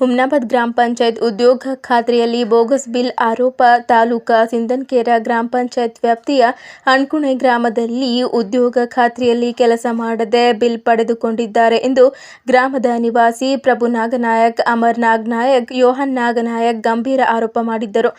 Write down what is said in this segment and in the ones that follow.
ಹುಮ್ನಾಬಾದ್ ಗ್ರಾಮ ಪಂಚಾಯತ್ ಉದ್ಯೋಗ ಖಾತ್ರಿಯಲ್ಲಿ bogus bill ಆರೋಪ ತಾಲೂಕಾ ಸಿಂದನ್ಕೇರ ಗ್ರಾಮ ಪಂಚಾಯತ್ ವ್ಯಾಪ್ತಿಯ ಅಣ್ಕುಣೆ ಗ್ರಾಮದಲ್ಲಿ ಉದ್ಯೋಗ ಖಾತ್ರಿಯಲ್ಲಿ ಕೆಲಸ ಮಾಡದೆ ಬಿಲ್ ಪಡೆದುಕೊಂಡಿದ್ದಾರೆ ಎಂದು ಗ್ರಾಮದ ನಿವಾಸಿ ಪ್ರಭು ನಾಗನಾಯಕ್, ಅಮರ್ ನಾಗನಾಯಕ್, ಯೋಹನ್ ನಾಗನಾಯಕ್ ಗಂಭೀರ ಆರೋಪ ಮಾಡಿದ್ದರು.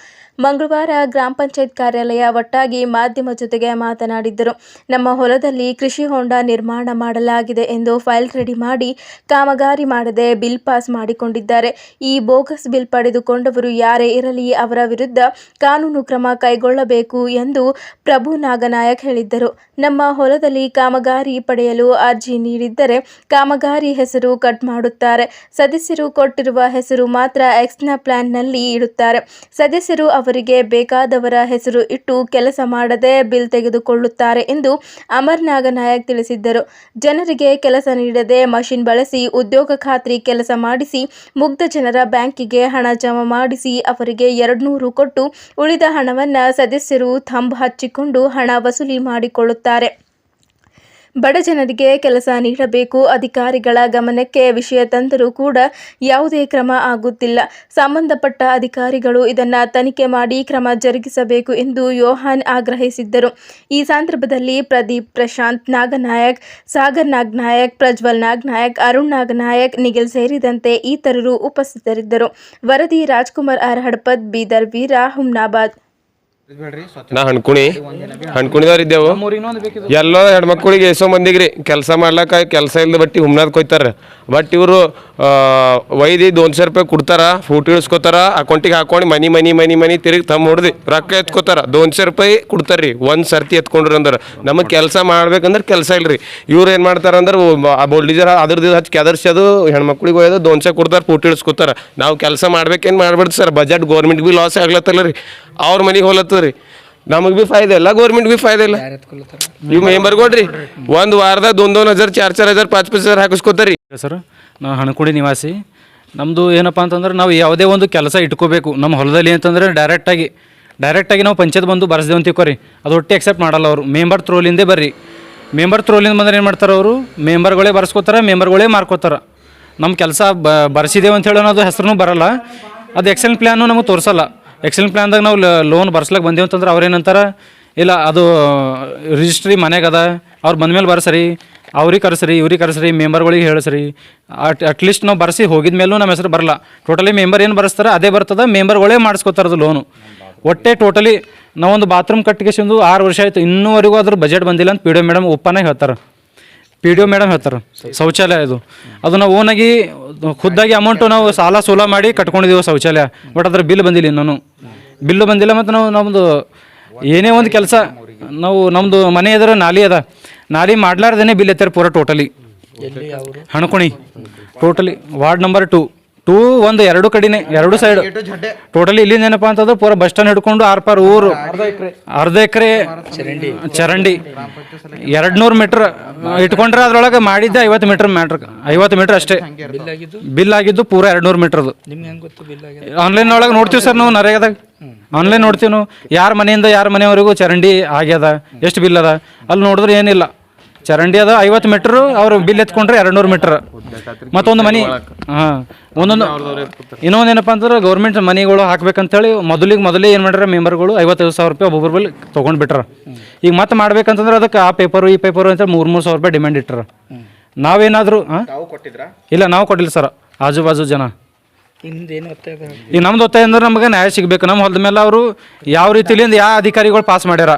ಮಂಗಳವಾರ ಗ್ರಾಮ ಪಂಚಾಯತ್ ಕಾರ್ಯಾಲಯ ಒಟ್ಟಾಗಿ ಮಾಧ್ಯಮ ಜೊತೆಗೆ ಮಾತನಾಡಿದ್ದರು. ನಮ್ಮ ಹೊಲದಲ್ಲಿ ಕೃಷಿ ಹೊಂಡ ನಿರ್ಮಾಣ ಮಾಡಲಾಗಿದೆ ಎಂದು ಫೈಲ್ ರೆಡಿ ಮಾಡಿ ಕಾಮಗಾರಿ ಮಾಡದೆ ಬಿಲ್ ಪಾಸ್ ಮಾಡಿಕೊಂಡಿದ್ದಾರೆ. ಈ ಬೋಗಸ್ ಬಿಲ್ ಪಡೆದುಕೊಂಡವರು ಯಾರೇ ಇರಲಿ ಅವರ ವಿರುದ್ಧ ಕಾನೂನು ಕ್ರಮ ಕೈಗೊಳ್ಳಬೇಕು ಎಂದು ಪ್ರಭು ನಾಗನಾಯಕ್ ಹೇಳಿದ್ದರು. ನಮ್ಮ ಹೊಲದಲ್ಲಿ ಕಾಮಗಾರಿ ಪಡೆಯಲು ಅರ್ಜಿ ನೀಡಿದ್ದರೆ ಕಾಮಗಾರಿ ಹೆಸರು ಕಟ್ ಮಾಡುತ್ತಾರೆ. ಸದಸ್ಯರು ಕೊಟ್ಟಿರುವ ಹೆಸರು ಮಾತ್ರ ಎಕ್ಸ್ನ ಪ್ಲಾನ್ನಲ್ಲಿ ಇಡುತ್ತಾರೆ. ಸದಸ್ಯರು ಅವರಿಗೆ ಬೇಕಾದವರ ಹೆಸರು ಇಟ್ಟು ಕೆಲಸ ಮಾಡದೆ ಬಿಲ್ ತೆಗೆದುಕೊಳ್ಳುತ್ತಾರೆ ಎಂದು ಅಮರ್ ನಾಗನಾಯಕ್ ತಿಳಿಸಿದ್ದರು. ಜನರಿಗೆ ಕೆಲಸ ನೀಡದೆ ಮಷಿನ್ ಬಳಸಿ ಉದ್ಯೋಗ ಖಾತ್ರಿ ಕೆಲಸ ಮಾಡಿಸಿ ಮುಗ್ಧ ಜನರ ಬ್ಯಾಂಕಿಗೆ ಹಣ ಜಮಾ ಮಾಡಿಸಿ ಅವರಿಗೆ ಎರಡ್ನೂರು ಕೊಟ್ಟು ಉಳಿದ ಹಣವನ್ನು ಸದಸ್ಯರು ಥಂಬ್ ಹಚ್ಚಿಕೊಂಡು ಹಣ ವಸೂಲಿ ಮಾಡಿಕೊಳ್ಳುತ್ತಾರೆ. ಬಡ ಜನರಿಗೆ ಕೆಲಸ ನೀಡಬೇಕು. ಅಧಿಕಾರಿಗಳ ಗಮನಕ್ಕೆ ವಿಷಯ ತಂದರೂ ಕೂಡ ಯಾವುದೇ ಕ್ರಮ ಆಗುತ್ತಿಲ್ಲ. ಸಂಬಂಧಪಟ್ಟ ಅಧಿಕಾರಿಗಳು ಇದನ್ನು ತನಿಖೆ ಮಾಡಿ ಕ್ರಮ ಜರುಗಿಸಬೇಕು ಎಂದು ಯೋಹಾನ್ ಆಗ್ರಹಿಸಿದ್ದರು. ಈ ಸಂದರ್ಭದಲ್ಲಿ ಪ್ರದೀಪ್ ಪ್ರಶಾಂತ್ ನಾಗನಾಯಕ್, ಸಾಗರ್ ನಾಗನಾಯಕ್, ಪ್ರಜ್ವಲ್ ನಾಗನಾಯಕ್, ಅರುಣ್ ನಾಗನಾಯಕ್, ನಿಖಿಲ್ ಸೇರಿದಂತೆ ಇತರರು ಉಪಸ್ಥಿತರಿದ್ದರು. ವರದಿ ರಾಜ್ಕುಮಾರ್ ಆರ್ ಹಡಪದ್ ಬೀದರ್ ವೀರ ಹುಮ್ನಾಬಾದ್. ನಾ ಹಣ್ಕುಣಿ. ಹಣ್ಕುಣಿದವ್ರು ಇದ್ದೇವು. ಎಲ್ಲೋ ಹೆಣ್ಮಕ್ಳಿಗೆ ಎಷ್ಟೋ ರೀ ಕೆಲಸ ಮಾಡ್ಲಾಕ ಕೆಲಸ ಇಲ್ದ ಬಟ್ಟಿ ಹುಮ್ನಾದ್ ಕೊಯ್ತಾರ. ಬಟ್ ಇವರು ಒಯ್ದು ದೋನ್ಸೆ ರೂಪಾಯಿ ಕೊಡ್ತಾರ ಫೋಟೋ ಇಳಿಸ್ಕೊತಾರ ಅಕೌಂಟಿಗೆ ಹಾಕೊಂಡು ಮನಿ ಮನಿ ಮನಿ ಮನಿ ತಿರುಗಿ ತಮ್ಮ ಹೊಡ್ದು ರೊಕ್ಕ ಎತ್ಕೋತಾರ. ದೋನ್ಸೆ ರೂಪಾಯಿ ಕೊಡ್ತಾರ್ರಿ. ಒಂದು ಸರ್ತಿ ಎತ್ಕೊಂಡ್ರಿ ಅಂದ್ರೆ. ನಮಗೆ ಕೆಲಸ ಮಾಡ್ಬೇಕಂದ್ರೆ ಕೆಲಸ ಇಲ್ರಿ. ಇವ್ರು ಏನು ಮಾಡ್ತಾರ ಅಂದ್ರೆ ಆ ಬೋಲ್ಡೀಜರ್ ಅದ್ರದ್ದು ಹಚ್ಚಿ ಕೆದರ್ಸಿ ಅದು ಹೆಣ್ಮಕ್ಳಿಗೆ ಒಯ್ದು ದೋನ್ಸೆ ಕೊಡ್ತಾರೆ ಫೋಟೋ ಇಳಿಸ್ಕೊತಾರ. ನಾವು ಕೆಲಸ ಮಾಡ್ಬೇಕೇನು ಮಾಡ್ಬಾರ್ದು ಸರ್? ಬಜೆಟ್ ಗೌರ್ಮೆಂಟ್ ಬಿ ಲಾಸ್ ಆಗ್ಲತ್ತಲ್ಲ ರೀ ಅವ್ರ ಮನೆಗೆ ಹೋಲತ್ತದ. ರೀ ನಮಗೆ ಬಿ ಫಾಯ್ದೆ ಇಲ್ಲ ಗೌರ್ಮೆಂಟ್ ಭೀ ಫಾಯ್ದೆ ಇಲ್ಲ. ನೀವು ಮೆಂಬರ್ ಕೊಡ್ರಿ ಒಂದು ವಾರದಾಗ ದೊಂದ್ ದೊನ್ ಹಜಾರ್ ಚಾರ್ ಚಾರ್ ಹಜಾರ್ ಪಾಂಚ್ ಪಾಂಚ್ ಹಜಾರ್ ಹಾಕಿಸ್ಕೊತಾರಿ ಸರ್ ನಾವು ಹಣಕುಡಿ ನಿವಾಸಿ. ನಮ್ಮದು ಏನಪ್ಪ ಅಂತಂದ್ರೆ ನಾವು ಯಾವುದೇ ಒಂದು ಕೆಲಸ ಇಟ್ಕೋಬೇಕು. ನಮ್ಮ ಹೊಲದಲ್ಲಿ ಅಂತಂದ್ರೆ ಡೈರೆಕ್ಟಾಗಿ ಡೈರೆಕ್ಟಾಗಿ ನಾವು ಪಂಚಾಯತ್ ಬಂದು ಬರ್ಸ್ದೇವು ಅಂತ ತಿಳ್ಕೊರಿ ಅದು ಒಟ್ಟಿ ಎಕ್ಸೆಪ್ಟ್ ಮಾಡಲ್ಲ ಅವರು. ಮೆಂಬರ್ ತ್ರೋಲಿಂದೇ ಬರ್ರಿ. ಮೆಂಬರ್ ತ್ರೋಲಿಂದ ಬಂದ್ರೆ ಏನು ಮಾಡ್ತಾರೆ ಅವರು? ಮೆಂಬರ್ಗಳೇ ಬರ್ಸ್ಕೊತಾರೆ ಮೆಂಬರ್ಗಳೇ ಮಾರ್ಕೋತಾರೆ. ನಮ್ಮ ಕೆಲಸ ಬ ಬರ್ಸಿದ್ದೇವೆ ಅಂತ ಹೇಳಿ ಅನ್ನೋದು ಹೆಸರು ಬರಲ್ಲ. ಅದು ಎಕ್ಸೆಲ್ ಪ್ಲ್ಯಾನು ನಮಗೆ ತೋರಿಸಲ್ಲ. ಎಕ್ಸೆಲ್ ಪ್ಲ್ಯಾನ್ದಾಗ ನಾವು ಲೋನ್ ಬರ್ಸ್ಲಕ್ಕೆ ಬಂದೇವು ಅಂತಂದ್ರೆ ಅವ್ರೇನಂತಾರೆ ಇಲ್ಲ, ಅದು ರಿಜಿಸ್ಟ್ರಿ ಮನೆಗೆ ಅದ, ಅವ್ರು ಬಂದ್ಮೇಲೆ ಬರ್ಸರಿ, ಅವ್ರಿಗೆ ಕರೆಸ್ರಿ, ಇವ್ರಿಗೆ ಕರೆಸ್ರಿ ಮೆಂಬರ್ಗಳಿಗೆ ಹೇಳಿಸ್ರಿ. ಅಟ್ ಅಟ್ಲೀಸ್ಟ್ ನಾವು ಬರ್ಸಿ ಹೋಗಿದ ಮೇಲೂ ನಮ್ಮ ಹೆಸರು ಬರಲ್ಲ. ಟೋಟಲಿ ಮೆಂಬರ್ ಏನು ಬರ್ಸ್ತಾರೆ, ಅದೇ ಬರ್ತದೆ ಮೆಂಬರ್ಗಳೇ ಮಾಡಿಸ್ಕೋತಾರದು ಲೋನು ಒಟ್ಟೆ ಟೋಟಲಿ ನಾವೊಂದು ಬಾತ್ರೂಮ್ ಕಟ್ಟಿಗೆಸಿಂದು ಆರು ವರ್ಷ ಆಯಿತು, ಇನ್ನೂವರೆಗೂ ಅದ್ರ ಬಜೆಟ್ ಬಂದಿಲ್ಲ ಅಂತ ಪಿ ಡಿ ಮೇಡಮ್ ಒಪ್ಪನೇ ಹೇಳ್ತಾರೆ. ಪಿ ಡಿ ಒ ಮೇಡಮ್ ಹೇಳ್ತಾರೆ, ಶೌಚಾಲಯ ಇದು. ಅದು ನಾವು ಓನಾಗಿ ಖುದ್ದಾಗಿ ಅಮೌಂಟು ನಾವು ಸಾಲ ಸೂಲ ಮಾಡಿ ಕಟ್ಕೊಂಡಿದ್ದೀವಿ ಶೌಚಾಲಯ ಬಟ್ ಅದ್ರ ಬಿಲ್ ಬಂದಿಲ್ಲ ಇನ್ನೂ ಬಿಲ್ಲು ಬಂದಿಲ್ಲ ಮತ್ತು ನಾವು ನಮ್ಮದು ಏನೇ ಒಂದು ಕೆಲಸ ನಾವು ನಮ್ಮದು ಮನೆ ಎದುರು ನಾಲಿ ಅದ. ನಾಲಿ ಮಾಡ್ಲಾರ್ದೇನೆ ಬಿಲ್ ಎತ್ತಾರೆ ಪೂರ totally. Hanakoni. Totally ward number two. Two ಒಂದು ಎರಡು ಕಡೆನೆ ಎರಡು ಸೈಡ್. ಟೋಟಲಿ ಇಲ್ಲಿಂದ ಏನಪ್ಪ ಅಂತಂದ್ರೆ ಪೂರ ಬಸ್ ಸ್ಟ್ಯಾಂಡ್ ಹಿಡ್ಕೊಂಡು ಆರ್ ಪಾರ್ ಊರು. ಅರ್ಧ ಎಕರೆ ಚರಂಡಿ. ಎರಡು ನೂರು ಮೀಟರ್ ಇಟ್ಕೊಂಡ್ರೆ ಅದ್ರೊಳಗೆ ಮಾಡಿದ್ದೆ ಐವತ್ತು ಮೀಟರ್ ಮ್ಯಾಟ್ರ್ ಐವತ್ತು ಮೀಟರ್ ಅಷ್ಟೇ. ಬಿಲ್ ಆಗಿದ್ದು? ಪೂರ ಎರಡು ನೂರು ಮೀಟರ್ದು ಆನ್ಲೈನ್ ಒಳಗೆ ನೋಡ್ತೀವಿ ಸರ್ ನಾವು ನರೇಗಾದಾಗ. ಆನ್ಲೈನ್ ನೋಡ್ತೀವಿ ನಾವು ಯಾರ ಮನೆಯಿಂದ ಯಾರ ಮನೆಯವರೆಗೂ ಚರಂಡಿ ಆಗ್ಯದ ಎಷ್ಟು ಬಿಲ್ ಅದ? ಅಲ್ಲಿ ನೋಡಿದ್ರೆ ಏನಿಲ್ಲ. ಚರಂಡಿ ಅದ ಐವತ್ತು ಮೀಟ್ರ್ ಅವ್ರು ಬಿಲ್ ಎತ್ಕೊಂಡ್ರೆ ಎರಡು ನೂರು ಮೀಟ್ರ್ ಮತ್ತೊಂದು ಮನೆ ಹಾಂ ಒಂದೊಂದು ಇನ್ನೊಂದು ಏನಪ್ಪ ಅಂತಂದ್ರೆ ಗೌರ್ಮೆಂಟ್ ಮನೆಗಳು ಹಾಕ್ಬೇಕಂತೇಳಿ ಮೊದಲಿಗೆ ಮೊದಲೇ ಏನು ಮಾಡ್ಯಾರ ಮೆಂಬರ್ಗಳು ಐವತ್ತೈದು ಸಾವಿರ ರೂಪಾಯಿ ಒಬ್ಬೊಬ್ಬರ ಬಲ್ಲಿ ತೊಗೊಂಡು ಬಿಟ್ರ ಈಗ ಮತ್ತೆ ಮಾಡ್ಬೇಕಂತಂದ್ರೆ ಅದಕ್ಕೆ ಆ ಪೇಪರು ಈ ಪೇಪರು ಅಂತ ಮೂರು ಮೂರು ಸಾವಿರ ರೂಪಾಯಿ ಡಿಮ್ಯಾಂಡ್ ಇಟ್ಟರ ನಾವೇನಾದರೂ ಹಾಂ? ಇಲ್ಲ ನಾವು ಕೊಟ್ಟಿಲ್ಲ ಸರ್. ಆಜು ಬಾಜು ಜನ. ಈಗ ನಮ್ದು ಒತ್ತಾಯ ಅಂದ್ರೆ ನಮಗೆ ನ್ಯಾಯ ಸಿಗ್ಬೇಕು. ನಮ್ಮ ಹೊಲದ ಮೇಲೆ ಅವರು ಯಾವ ರೀತಿಲಿಂದ ಯಾವ ಅಧಿಕಾರಿಗಳು ಪಾಸ್ ಮಾಡ್ಯಾರ?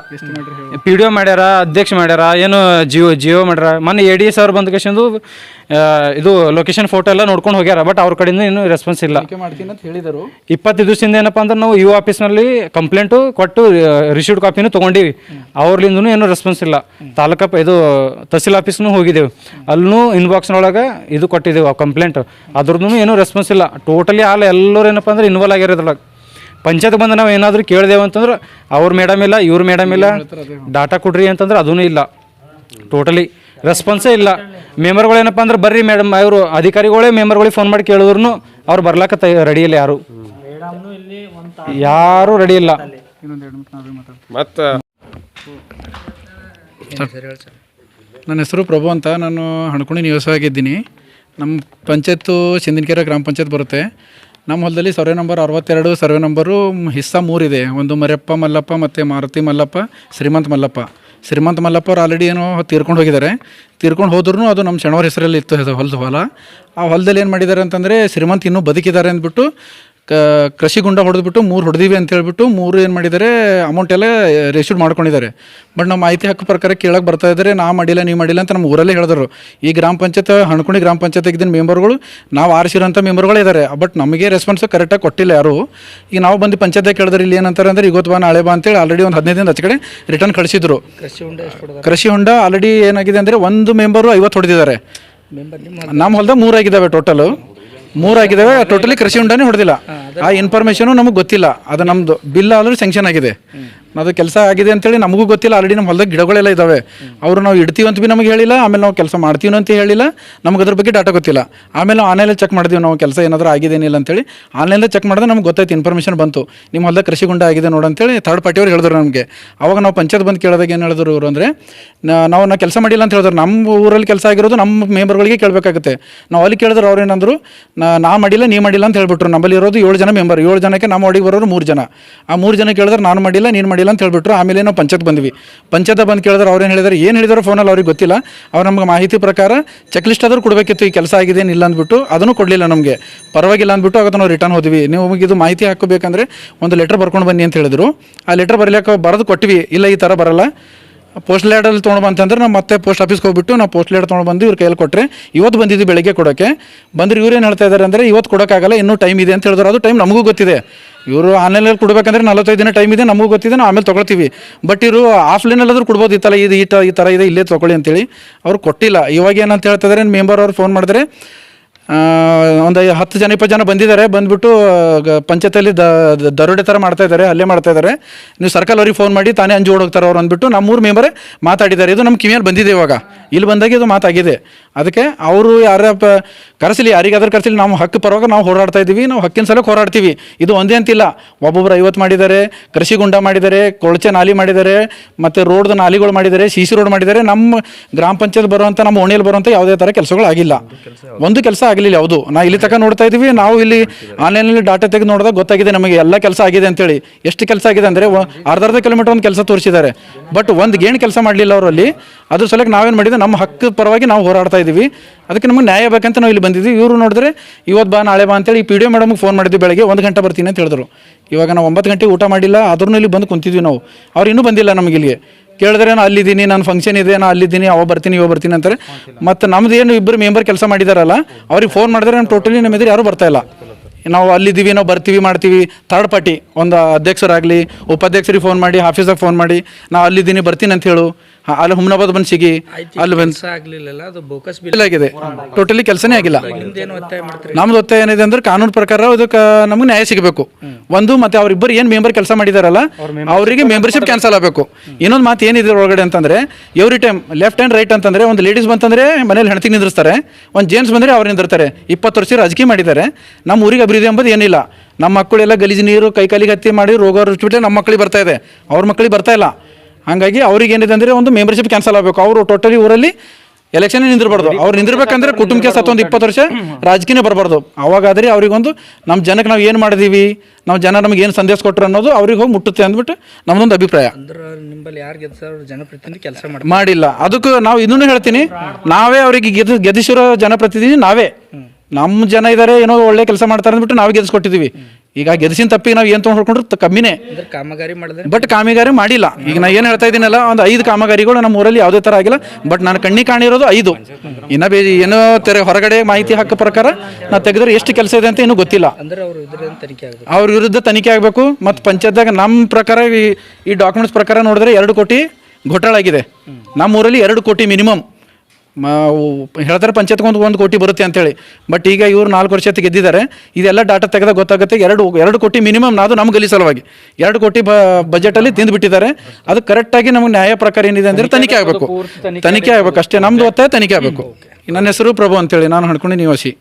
ಪಿ ಡಿ ಒ ಮಾಡ್ಯಾರ, ಅಧ್ಯಕ್ಷ ಮಾಡ್ಯಾರ, ಏನು ಜಿಯೋ ಜಿಯೋ ಮಾಡ್ಯಾರ. ಮೊನ್ನೆ ಎ ಡಿ ಎಸ್ ಅವ್ರು ಇದು ಲೊಕೇಶನ್ ಫೋಟೋ ಎಲ್ಲ ನೋಡ್ಕೊಂಡು ಹೋಗ್ಯಾರ ಬಟ್ ಅವ್ರ ಕಡೆಯಿಂದ ಇನ್ನೂ ರೆಸ್ಪಾನ್ಸ್ ಇಲ್ಲ. ಮಾಡ್ತೀನಿ ಅಂತ ಹೇಳಿದರು. ಇಪ್ಪತ್ತು ದಿವಸದಿಂದ ಏನಪ್ಪ ಅಂದ್ರೆ ನಾವು ಯು ಆಫೀಸ್ನಲ್ಲಿ ಕಂಪ್ಲೇಂಟು ಕೊಟ್ಟು ರಿಸೀವ್ಡ್ ಕಾಪಿನೂ ತೊಗೊಂಡಿವಿ. ಅವ್ರಲಿಂದನೂ ಏನೂ ರೆಸ್ಪಾನ್ಸ್ ಇಲ್ಲ. ತಾಲೂಕಾ ಪ- ಇದು ತಹಸೀಲ್ ಆಫೀಸ್ನೂ ಹೋಗಿದ್ದೇವೆ ಅಲ್ಲೂ ಇನ್ಬಾಕ್ಸ್ನೊಳಗೆ ಇದು ಕೊಟ್ಟಿದ್ದೇವೆ ಆ ಕಂಪ್ಲೇಂಟ್ ಅದ್ರದ್ದು ಏನೂ ರೆಸ್ಪಾನ್ಸ್ ಇಲ್ಲ. ಟೋಟಲಿ ಆಲ್ ಎಲ್ಲರೂ ಏನಪ್ಪ ಅಂದ್ರೆ ಇನ್ವಾಲ್ವ್ ಆಗಿರೋದ್ರೊಳಗೆ ಪಂಚಾಯತ್ ಬಂದು ನಾವು ಏನಾದರೂ ಕೇಳಿದೆವು ಅಂತಂದ್ರೆ ಅವ್ರ ಮೇಡಮ್ ಇಲ್ಲ ಇವ್ರ ಮೇಡಮ್ ಇಲ್ಲ ಡಾಟಾ ಕೊಡ್ರಿ ಅಂತಂದ್ರೆ ಅದೂ ಇಲ್ಲ. ಟೋಟಲಿ ರೆಸ್ಪಾನ್ಸೇ ಇಲ್ಲ. ಮೆಂಬರ್ಗಳು ಏನಪ್ಪ ಅಂದ್ರೆ ಬರ್ರಿ ಮೇಡಮ್ ಇವರು ಅಧಿಕಾರಿಗಳೇ ಮೆಂಬರ್ಗಳಿಗೆ ಫೋನ್ ಮಾಡಿ ಕೇಳಿದ್ರು ಅವ್ರು ಬರ್ಲಾಕ ತೈ ರೆಡಿ ಇಲ್ಲ ಯಾರು. ಯಾರು ರೆಡಿ ಇಲ್ಲ. ಮತ್ತೆ? ನನ್ನ ಹೆಸರು ಪ್ರಭು ಅಂತ. ನಾನು ಹಣಕುಣಿ ನಿವಾಸವಾಗಿದ್ದೀನಿ. ನಮ್ಮ ಪಂಚಾಯತ್ತು ಸಿಂದಿನಕೆರೆ ಗ್ರಾಮ ಪಂಚಾಯತ್ ಬರುತ್ತೆ. ನಮ್ಮ ಹೊಲದಲ್ಲಿ ಸರ್ವೆ ನಂಬರ್ ಅರವತ್ತೆರಡು ಸರ್ವೆ ನಂಬರು ಹಿಸ್ಸಾ ಮೂರಿದೆ ಒಂದು ಮರಿಯಪ್ಪ ಮಲ್ಲಪ್ಪ ಮತ್ತು ಮಾರುತಿ ಮಲ್ಲಪ್ಪ ಶ್ರೀಮಂತ್ ಮಲ್ಲಪ್ಪ. ಶ್ರೀಮಂತ್ ಮಲ್ಲಪ್ಪ ಅವ್ರು ಆಲ್ರೆಡಿ ಏನೋ ತೀರ್ಕೊಂಡು ಹೋಗಿದ್ದಾರೆ. ತೀರ್ಕೊಂಡು ಹೋದ್ರೂ ಅದು ನಮ್ಮ ಶೆಣವರ ಹೆಸರಲ್ಲಿ ಇತ್ತು ಹೊಲದ ಹೊಲ. ಆ ಹೊಲದಲ್ಲಿ ಏನು ಮಾಡಿದ್ದಾರೆ ಅಂತಂದರೆ ಶ್ರೀಮಂತ ಇನ್ನೂ ಬದುಕಿದ್ದಾರೆ ಅಂದ್ಬಿಟ್ಟು ಕ ಕೃಷಿ ಗುಂಡ ಹೊಡೆದ್ಬಿಟ್ಟು ಮೂರು ಹೊಡೆದಿವಿ ಅಂತ ಹೇಳ್ಬಿಟ್ಟು ಮೂರು ಏನು ಮಾಡಿದ್ದಾರೆ ಅಮೌಂಟ್ ಎಲ್ಲ ರೆಸ್ಯೂಡ್ ಮಾಡ್ಕೊಂಡಿದ್ದಾರೆ. ಬಟ್ ನಮ್ಮ ಮಾಹಿತಿ ಹಕ್ಕು ಪ್ರಕಾರ ಕೇಳಕ್ಕೆ ಬರ್ತಾ ಇದ್ದಾರೆ ನಾ ಮಾಡಿಲ್ಲ ನೀವು ಮಾಡಿಲ್ಲ ಅಂತ ನಮ್ಮ ಊರಲ್ಲೇ ಹೇಳಿದ್ರು. ಈ ಗ್ರಾಮ ಪಂಚಾಯತ್ ಹಣ್ಕುಣಿ ಗ್ರಾಮ ಪಂಚಾಯತ್ ಇದ್ದಿನ ಮೆಂಬರ್ಗಳು ನಾವು ಆರಿಸಿರೋಂಥ ಮೆಂಬರ್ಗಳು ಇದ್ದಾರೆ ಬಟ್ ನಮಗೆ ರೆಸ್ಪಾನ್ಸ್ ಕರೆಕ್ಟಾಗಿ ಕೊಟ್ಟಿಲ್ಲ ಯಾರು. ಈಗ ನಾವು ಬಂದು ಪಂಚಾಯತ್ಗೆ ಕೇಳಿದ್ರೆ ಇಲ್ಲಿ ಏನಂತಾರೆ ಅಂದ್ರೆ ಇವತ್ತು ಬಾ ನಾಳೆ ಬಾ ಅಂತೇಳಿ ಆಲ್ರೆಡಿ ಒಂದು ಹದಿನೈದು ದಿನ ಕಡೆ ರಿಟರ್ನ್ ಕಳಿಸಿದ್ರು. ಕೃಷಿ ಹೊಂಡ ಆಲ್ರೆಡಿ ಏನಾಗಿದೆ ಅಂದರೆ ಒಂದು ಮೆಂಬರು ಐವತ್ತು ಹೊಡೆದಿದ್ದಾರೆ. ನಮ್ಮ ಹೊಲದಾಗ ಮೂರಾಗಿದ್ದಾವೆ ಟೋಟಲು ಮೂರಾಗಿದ್ದಾವೆ ಟೋಟಲಿ ಕೃಷಿ ಹೊಂಡನೇ ಹೊಡೆದಿಲ್ಲ. ಆ ಇನ್ಫಾರ್ಮೇಷನು ನಮಗೆ ಗೊತ್ತಿಲ್ಲ. ಅದು ನಮ್ಮದು ಬಿಲ್ ಆಲ್ರೆಡಿ ಸ್ಯಾಂಕ್ಷನ್ ಆಗಿದೆ. ಅದು ಕೆಲಸ ಆಗಿದೆ ಅಂತೇಳಿ ನಮಗೂ ಗೊತ್ತಿಲ್ಲ. ಆಲ್ರೆಡಿ ನಮ್ಮ ಹೊಲದಾಗ ಗಿಡಗಳೆಲ್ಲ ಇದ್ದಾವೆ ಅವರು ನಾವು ಇಡ್ತೀವಿ ಅಂತ ಭೀ ನಮಗೆ ಹೇಳಿಲ್ಲ. ಆಮೇಲೆ ನಾವು ಕೆಲಸ ಮಾಡ್ತೀವಿ ಅಂತ ಹೇಳಿಲ್ಲ. ನಮ್ಗೆ ಅದ್ರ ಬಗ್ಗೆ ಡಾಟಾ ಗೊತ್ತಿಲ್ಲ. ಆಮೇಲೆ ಆನ್ಲೈನಲ್ಲಿ ಚೆಕ್ ಮಾಡಿದ್ವಿ ನಾವು ಕೆಲಸ ಏನಾದರೂ ಆಗಿದೇನಿಲ್ಲ ಅಂತೇಳಿ. ಆನ್ಲೈನಲ್ಲಿ ಚೆಕ್ ಮಾಡಿದ್ರೆ ನಮ್ಗೆ ಗೊತ್ತಾಯ್ತು ಇನ್ಫಾರ್ಮೇಷನ್ ಬಂತು. ನಿಮ್ಮ ಹೊಲದಾಗ ಕೃಷಿ ಗುಂಡ ಆಗಿದೆ ನೋಡು ಅಂತೇಳಿ ಥರ್ಡ್ ಪಾರ್ಟಿಯವ್ರು ಹೇಳಿದ್ರು ನಮಗೆ. ಅವಾಗ ನಾವು ಪಂಚಾಯತ್ ಬಂದು ಕೇಳಿದಾಗ ಏನು ಹೇಳಿದ್ರು ಇವರು ಅಂದರೆ ನಾವು ನಾ ಕೆಲಸ ಮಾಡಿಲ್ಲ ಅಂತ ಹೇಳಿದ್ರು. ನಮ್ಮ ಊರಲ್ಲಿ ಕೆಲಸ ಆಗಿರೋದು ನಮ್ಮ ಮೆಂಬರ್ಗಳಿಗೆ ಕೇಳಬೇಕಾಗುತ್ತೆ. ನಾವು ಅಲ್ಲಿ ಕೇಳಿದ್ರೆ ಅವ್ರು ಏನಂದ್ರು, ನಾ ಮಾಡಿಲ್ಲ, ನೀ ಮಾಡಿಲ್ಲ ಅಂತ ಹೇಳ್ಬಿಟ್ರು. ನಮ್ಮಲ್ಲಿ ಇರೋದು ಏಳು ಜನ ಮೆಂಬರ್ ಏಳು ಜನಕ್ಕೆ ನಮ್ಮ ಅಡಿಗೆ ಬರೋರು ಮೂರು ಜನ. ಆ ಮೂರು ಜನ ಕೇಳಿದ್ರೆ ನಾನು ಮಾಡಿಲ್ಲ, ನೀನು ಮಾಡಿಲ್ಲ ಅಂತ ಹೇಳ್ಬಿಟ್ರು. ಆಮೇಲೆ ನಾವು ಪಂಚಾಯತ್ ಬಂದ್ವಿ. ಪಂಚಾಯತ್ ಬಂದು ಕೇಳಿದ್ರೆ ಅವ್ರೇನು ಹೇಳಿದಾರೆ? ಏನು ಹೇಳಿದ್ರು ಫೋನಲ್ಲಿ ಅವ್ರಿಗೆ ಗೊತ್ತಿಲ್ಲ. ಅವ್ರು ನಮ್ಗೆ ಮಾಹಿತಿ ಪ್ರಕಾರ ಚೆಕ್ ಲಿಸ್ಟ್ ಆದರೂ ಕೊಡಬೇಕಿತ್ತು. ಈ ಕೆಲಸ ಆಗಿದೆ ಇಲ್ಲ ಅಂದ್ಬಿಟ್ಟು ಅದನ್ನು ಕೊಡಲಿಲ್ಲ ನಮಗೆ. ಪರವಾಗಿಲ್ಲ ಅಂದ್ಬಿಟ್ಟು ಆಗ ನಾವು ರಿಟರ್ನ್ ಹೋದ್ವಿ. ನೀವು ಇದು ಮಾಹಿತಿ ಹಾಕಬೇಕಂದ್ರೆ ಒಂದು ಲೆಟರ್ ಬರ್ಕೊಂಡು ಬನ್ನಿ ಅಂತ ಹೇಳಿದ್ರು. ಆ ಲೆಟರ್ ಬರಲಿಕ್ಕೆ ಬರೆದು ಕೊಟ್ವಿ. ಇಲ್ಲ ಈ ಥರ ಬರಲ್ಲ. ಪೋಸ್ಟ್ ಲ್ಯಾಡಲ್ಲಿ ತೊಗೊಂಡು ಬಂತಂದ್ರೆ ನಾವು ಮತ್ತೆ ಪೋಸ್ಟ್ ಆಫೀಸ್ಗೆ ಹೋಗ್ಬಿಟ್ಟು ನಾವು ಪೋಸ್ಟ್ ಲ್ಯಾಡ್ ತೊಗೊಂಡು ಬಂದು ಇವ್ರ ಕೈಯಲ್ಲಿ ಕೊಟ್ಟರೆ ಇವತ್ತು ಬಂದಿದ್ದು ಬೆಳಗ್ಗೆ ಕೊಡೋಕ್ಕೆ ಬಂದ್ರೆ ಇವ್ರು ಏನು ಹೇಳ್ತಾ ಇದ್ದಾರೆ ಅಂದರೆ ಇವತ್ತು ಕೊಡೋಕ್ಕಾಗಲ್ಲ, ಇನ್ನೂ ಟೈಮ್ ಇದೆ ಅಂತ ಹೇಳಿದ್ರು. ಅದು ಟೈಮ್ ನಮಗೂ ಗೊತ್ತಿದೆ. ಇವರು ಆನ್ಲೈನಲ್ಲಿ ಕೊಡಬೇಕಂದ್ರೆ ನಲವತ್ತೈದು ದಿನ ಟೈಮ್ ಇದೆ, ನಮಗೂ ಗೊತ್ತಿದೆ, ನಾವು ಆಮೇಲೆ ತೊಗೊಳ್ತೀವಿ. ಬಟ್ ಇವರು ಆಫ್ಲೈನಲ್ಲಾದರೂ ಕೊಡ್ಬೋದು ಇತ್ತಲ್ಲ ಇದು, ಈ ಥರ ಇದೆ, ಇಲ್ಲೇ ತೊಗೊಳ್ಳಿ ಅಂತೇಳಿ. ಅವ್ರು ಕೊಟ್ಟಿಲ್ಲ. ಇವಾಗ ಏನಂತ ಹೇಳ್ತಾ ಇದ್ದಾರೆ ಮೆಂಬರ್ ಅವ್ರು ಫೋನ್ ಮಾಡಿದ್ರೆ ಒಂದು ಹತ್ತು ಜನ, ಇಪ್ಪತ್ತು ಜನ ಬಂದಿದ್ದಾರೆ. ಬಂದ್ಬಿಟ್ಟು ಪಂಚಾಯತಲ್ಲಿ ದ ದರೋಡೆ ಥರ ಮಾಡ್ತಾ ಇದ್ದಾರೆ, ಹಲ್ಲೆ ಮಾಡ್ತಾ ಇದ್ದಾರೆ. ನೀವು ಸರ್ಕಲ್ ಅವ್ರಿಗೆ ಫೋನ್ ಮಾಡಿ, ತಾನೇ ಅಂಜು ಹೋಗ್ತಾರೆ ಅವ್ರು ಅಂದ್ಬಿಟ್ಟು ನಮ್ಮ ಮೂರು ಮೆಂಬರೇ ಮಾತಾಡಿದ್ದಾರೆ. ಇದು ನಮ್ಮ ಕಿವಿಯಲ್ಲಿ ಬಂದಿದೆ ಇವಾಗ. ಇಲ್ಲಿ ಬಂದಾಗ ಇದು ಮಾತಾಗಿದೆ. ಅದಕ್ಕೆ ಅವರು ಯಾರ ಕರೆಸಲಿ, ಯಾರಿಗಾದ್ರೂ ಕರೆಸಲಿ, ನಾವು ಹಕ್ಕು ಪರವಾಗಿ ನಾವು ಹೋರಾಡ್ತಾ ಇದ್ದೀವಿ. ನಾವು ಹಕ್ಕಿನ ಸಲಕ್ಕೆ ಹೋರಾಡ್ತೀವಿ. ಇದು ಒಂದೇ ಅಂತಿಲ್ಲ ಒಬ್ಬೊಬ್ರು ಐವತ್ತು ಮಾಡಿದ್ದಾರೆ, ಕೃಷಿ ಗುಂಡ ಮಾಡಿದ್ದಾರೆ, ಕೊಳಚೆ ನಾಲಿ ಮಾಡಿದ್ದಾರೆ, ಮತ್ತು ರೋಡ್ದು ನಾಲಿಗಳು ಮಾಡಿದ್ದಾರೆ, ಸಿ ಸಿ ರೋಡ್ ಮಾಡಿದ್ದಾರೆ. ನಮ್ಮ ಗ್ರಾಮ ಪಂಚಾಯತ್ ಬರುವಂಥ ನಮ್ಮ ಓಣಿಯಲ್ಲಿ ಬರುವಂಥ ಯಾವುದೇ ಥರ ಕೆಲಸಗಳು ಆಗಿಲ್ಲ ಒಂದು ಕೆಲಸ ಆಗಲಿಲ್ಲ ಯಾವುದು ನಾ ಇಲ್ಲಿ ತನಕ ನೋಡ್ತಾ ಇದ್ದೀವಿ ನಾವು ಇಲ್ಲಿ ಆನ್ಲೈನಲ್ಲಿ ಡಾಟಾ ತೆಗೆದು ನೋಡಿದಾಗ ಗೊತ್ತಾಗಿದೆ ನಮಗೆ, ಎಲ್ಲ ಕೆಲಸ ಆಗಿದೆ ಅಂತೇಳಿ. ಎಷ್ಟು ಕೆಲಸ ಆಗಿದೆ ಅಂದರೆ ಅರ್ಧ ಅರ್ಧ ಕಿಲೋಮೀಟರ್ ಒಂದು ಕೆಲಸ ತೋರಿಸಿದ್ದಾರೆ. ಬಟ್ ಒಂದು ಏನು ಕೆಲಸ ಮಾಡಲಿಲ್ಲ ಅವರಲ್ಲಿ. ಅದ್ರ ಸಲಕ್ಕೆ ನಾವೇನು ಮಾಡಿದ್ವಿ, ನಮ್ಮ ಹಕ್ಕು ಪರವಾಗಿ ನಾವು ಹೋರಾಡ್ತಾ ಇದ್ದೀವಿ ಅದಕ್ಕೆ ನಮಗೆ ನ್ಯಾಯ ಬೇಕಂತ ನಾವು ಇಲ್ಲಿ ಬಂದಿದ್ವಿ. ಇವರು ನೋಡಿದ್ರೆ ಇವತ್ತು ಬಾ, ನಾಳೆ ಬಾ ಅಂತೇಳಿ ಪಿ ಡಿ ಒ ಮೇಡಮ್ಗೆ ಫೋನ್ ಮಾಡಿದ್ವಿ ಬೆಳಗ್ಗೆ, ಒಂದು ಗಂಟೆ ಬರ್ತೀನಿ ಅಂತ ಹೇಳಿದ್ರು. ಇವಾಗ ನಾವು ಒಂಬತ್ತು ಗಂಟೆಗೆ ಊಟ ಮಾಡಿಲ್ಲ ಆದ್ರೂ ಇಲ್ಲಿ ಬಂದು ಕುಂತಿದ್ವಿ ನಾವು. ಅವ್ರು ಇನ್ನೂ ಬಂದಿಲ್ಲ ನಮಗೆ ಇಲ್ಲಿಗೆ. ಕೇಳಿದ್ರೆ ನಾನು ಅಲ್ಲಿದ್ದೀನಿ, ನಾನು ಫಂಕ್ಷನ್ ಇದೆ ನಾನು ಅಲ್ಲಿದ್ದೀನಿ ಅವಾಗ ಬರ್ತೀನಿ ಇವಾಗ ಬರ್ತೀನಿ ಅಂತಾರೆ. ಮತ್ತು ನಮ್ದು ಏನು ಇಬ್ಬರು ಮೆಂಬರ್ ಕೆಲಸ ಮಾಡಿದಾರಲ್ಲ, ಅವ್ರಿಗೆ ಫೋನ್ ಮಾಡಿದ್ರೆ ನಾನು ಟೋಟಲಿ ನಮ್ಮ ಎದುರು ಯಾರೂ ಬರ್ತಾ ಇಲ್ಲ. ನಾವು ಅಲ್ಲಿದ್ದೀವಿ, ನಾವು ಬರ್ತೀವಿ, ಮಾಡ್ತೀವಿ. ಥರ್ಡ್ ಪಾರ್ಟಿ ಒಂದು ಅಧ್ಯಕ್ಷರಾಗಲಿ, ಉಪಾಧ್ಯಕ್ಷರಿಗೆ ಫೋನ್ ಮಾಡಿ ಆಫೀಸಾಗ ಫೋನ್ ಮಾಡಿ ನಾವು ಅಲ್ಲಿದ್ದೀನಿ, ಬರ್ತೀನಿ ಅಂತ ಹೇಳು. ಹಾ, ಅಲ್ಲಿ ಹುಮ್ನಾಬಾದ್ ಬಂದು ಸಿಗಿ ಅಲ್ಲಿ ಬಂದು ಆಗ್ಲಿಲ್ಲ ಅದು ಬೋಕಸ್ ಇಲ್ಲ ಆಗಿದೆ. ಟೋಟಲಿ ಕೆಲಸನೇ ಆಗಿಲ್ಲ. ನಮ್ದು ಒತ್ತಾಯ ಏನಿದೆ ಅಂದ್ರೆ ಕಾನೂನು ಪ್ರಕಾರ ಅದಕ್ಕೆ ನಮ್ಗೆ ನ್ಯಾಯ ಸಿಗಬೇಕು. ಒಂದು ಮತ್ತೆ ಅವರಿಬ್ಬರು ಏನು ಮೆಂಬರ್ ಕೆಲಸ ಮಾಡಿದಾರಲ್ಲ ಅವರಿಗೆ ಮೆಂಬರ್ಶಿಪ್ ಕ್ಯಾನ್ಸಲ್ ಆಗಬೇಕು. ಇನ್ನೊಂದು ಮಾತು ಏನಿದೆ ಒಳಗಡೆ ಅಂತಂದ್ರೆ every time left and right ಅಂತಂದ್ರೆ ಒಂದು ಲೇಡೀಸ್ ಬಂತಂದ್ರೆ ಮನೇಲಿ ಹೆಣತಿ ನಿಂದಿರ್ತಾರೆ ಒಂದು ಜೇನ್ಸ್ ಬಂದರೆ ಅವ್ರು ನಿಂದಿರ್ತಾರೆ. ಇಪ್ಪತ್ತು ವರ್ಷ ರಾಜಕೀಯ ಮಾಡಿದ್ದಾರೆ. ನಮ್ಮ ಊರಿಗೆ ಅಭಿವೃದ್ಧಿ ಎಂಬುದು ಏನಿಲ್ಲ. ನಮ್ಮ ಮಕ್ಕಳೆಲ್ಲ ಗಲೀಜು ನೀರು ಕೈಕಾಲಿಗೆ ಹತ್ತಿ ಮಾಡಿ ರೋಗ ರುಚಿಬಿಟ್ಟೆ ನಮ್ಮ ಮಕ್ಕಳಿಗೆ ಬರ್ತಾ ಇದೆ. ಅವ್ರ ಮಕ್ಕಳಿಗೆ ಬರ್ತಾ ಇಲ್ಲ. ಹಾಗಾಗಿ ಅವ್ರಿಗೆ ಏನಿದೆ ಅಂದರೆ ಒಂದು ಮೆಂಬರ್ಶಿಪ್ ಕ್ಯಾನ್ಸಲ್ ಆಗಬೇಕು. ಅವರು ಟೋಟಲಿ ಊರಲ್ಲಿ ಎಲೆಕ್ಷನ್ ನಿಂದಿರಬಾರ್ದು. ಅವ್ರು ನಿಂದಿರ್ಬೇಕಂದ್ರೆ ಕುಟುಂಬಕ್ಕೆ ಸತ್ತ ಒಂದು ಇಪ್ಪತ್ತು ವರ್ಷ ರಾಜಕೀಯ ಬರಬಾರ್ದು. ಅವಾಗಾದರೆ ಅವ್ರಿಗೊಂದು ನಮ್ಮ ಜನಕ್ಕೆ ನಾವು ಏನು ಮಾಡಿದೀವಿ ನಾವು ಜನ ನಮ್ಗೆ ಏನು ಸಂದೇಶ ಕೊಟ್ಟರು ಅನ್ನೋದು ಅವ್ರಿಗೆ ಹೋಗಿ ಮುಟ್ಟುತ್ತೆ ಅಂದ್ಬಿಟ್ಟು ನಮ್ಮದೊಂದು ಅಭಿಪ್ರಾಯ. ಅಂದ್ರೆ ನಿಮ್ಮಲ್ಲಿ ಯಾರು ಗೆದ್ದ ಜನಪ್ರತಿನಿಧಿ ಕೆಲಸ ಮಾಡಿ ಮಾಡಿಲ್ಲ. ಅದಕ್ಕೂ ನಾವು ಇನ್ನೂ ಹೇಳ್ತೀನಿ. ನಾವೇ ಅವರಿಗೆ ಗೆದ್ದು ಗೆದ್ದಿಸಿರೋ ಜನಪ್ರತಿನಿಧಿ ನಾವೇ. ನಮ್ಮ ಜನ ಇದ್ದಾರೆ ಏನೋ ಒಳ್ಳೆ ಕೆಲಸ ಮಾಡ್ತಾರೆ ಅಂದ್ಬಿಟ್ಟು ನಾವೇ ಗೆದ್ದಿಸ್ಕೊಟ್ಟಿದ್ದೀವಿ ಈಗ ಗೆದ್ದಿಸಿನ ತಪ್ಪಿಗೆ ನಾವು ಏನು ತೊಗೊಂಡು ಹೊಡ್ಕೊಂಡ್ರು ಕಮ್ಮಿನೇ. ಕಾಮಗಾರಿ ಮಾಡಿದ್ರೆ ಬಟ್ ಕಾಮಗಾರಿ ಮಾಡಿಲ್ಲ. ಈಗ ನಾ ಏನು ಹೇಳ್ತಾ ಇದ್ದೀನಲ್ಲ ಒಂದು ಐದು ಕಾಮಗಾರಿಗಳು ನಮ್ಮ ಊರಲ್ಲಿ ಯಾವುದೇ ಥರ ಆಗಿಲ್ಲ. ಬಟ್ ನಾನು ಕಣ್ಣಿ ಕಾಣಿರೋದು ಐದು. ಇನ್ನ ಬೇ ಏನೋ ತೆರೆ ಹೊರಗಡೆ ಮಾಹಿತಿ ಹಾಕೋ ಪ್ರಕಾರ ನಾ ತೆಗೆದ್ರೆ ಎಷ್ಟು ಕೆಲಸ ಇದೆ ಅಂತ ಇನ್ನೂ ಗೊತ್ತಿಲ್ಲ. ಅಂದ್ರೆ ಅವರು ತನಿಖೆ ಆಗಬೇಕು. ಅವ್ರ ವಿರುದ್ಧ ತನಿಖೆ ಆಗಬೇಕು. ಮತ್ತು ಪಂಚಾಯತ್ದಾಗ ನಮ್ಮ ಪ್ರಕಾರ ಈ ಈ ಡಾಕ್ಯುಮೆಂಟ್ಸ್ ಪ್ರಕಾರ ನೋಡಿದ್ರೆ ಎರಡು ಕೋಟಿ ಘೋಟಾಳಾಗಿದೆ. ನಮ್ಮ ಊರಲ್ಲಿ ಎರಡು ಕೋಟಿ ಮಿನಿಮಮ್. ಹೇಳ್ತಾರೆ ಪಂಚಾಯತ್ಗೆ ಒಂದು ಒಂದು ಕೋಟಿ ಬರುತ್ತೆ ಅಂತೇಳಿ. ಬಟ್ ಈಗ ಇವರು ನಾಲ್ಕು ವರ್ಷ ಗೆದ್ದಿದ್ದಾರೆ. ಇದೆಲ್ಲ ಡಾಟಾ ತೆಗೆದ ಗೊತ್ತಾಗುತ್ತೆ. ಎರಡು ಎರಡು ಕೋಟಿ ಮಿನಿಮಮ್ ಅದು ನಮ್ಮ ಗಲಿ ಸಲುವಾಗಿ. ಎರಡು ಕೋಟಿ ಬ ಬಜೆಟಲ್ಲಿ ತಿಂದು ಬಿಟ್ಟಿದ್ದಾರೆ. ಅದು ಕರೆಕ್ಟಾಗಿ ನಮಗೆ ನ್ಯಾಯ ಪ್ರಕಾರ ಏನಿದೆ ಅಂದರೆ ತನಿಖೆ ಆಗಬೇಕು. ತನಿಖೆ ಆಗಬೇಕು. ಅಷ್ಟೇ. ನಮ್ದು ಒತ್ತಾಯ ತನಿಖೆ ಆಗಬೇಕು. ನನ್ನ ಹೆಸರು ಪ್ರಭು ಅಂತೇಳಿ. ನಾನು ಹಣ್ಕೊಂಡು ನಿವಾಸಿ.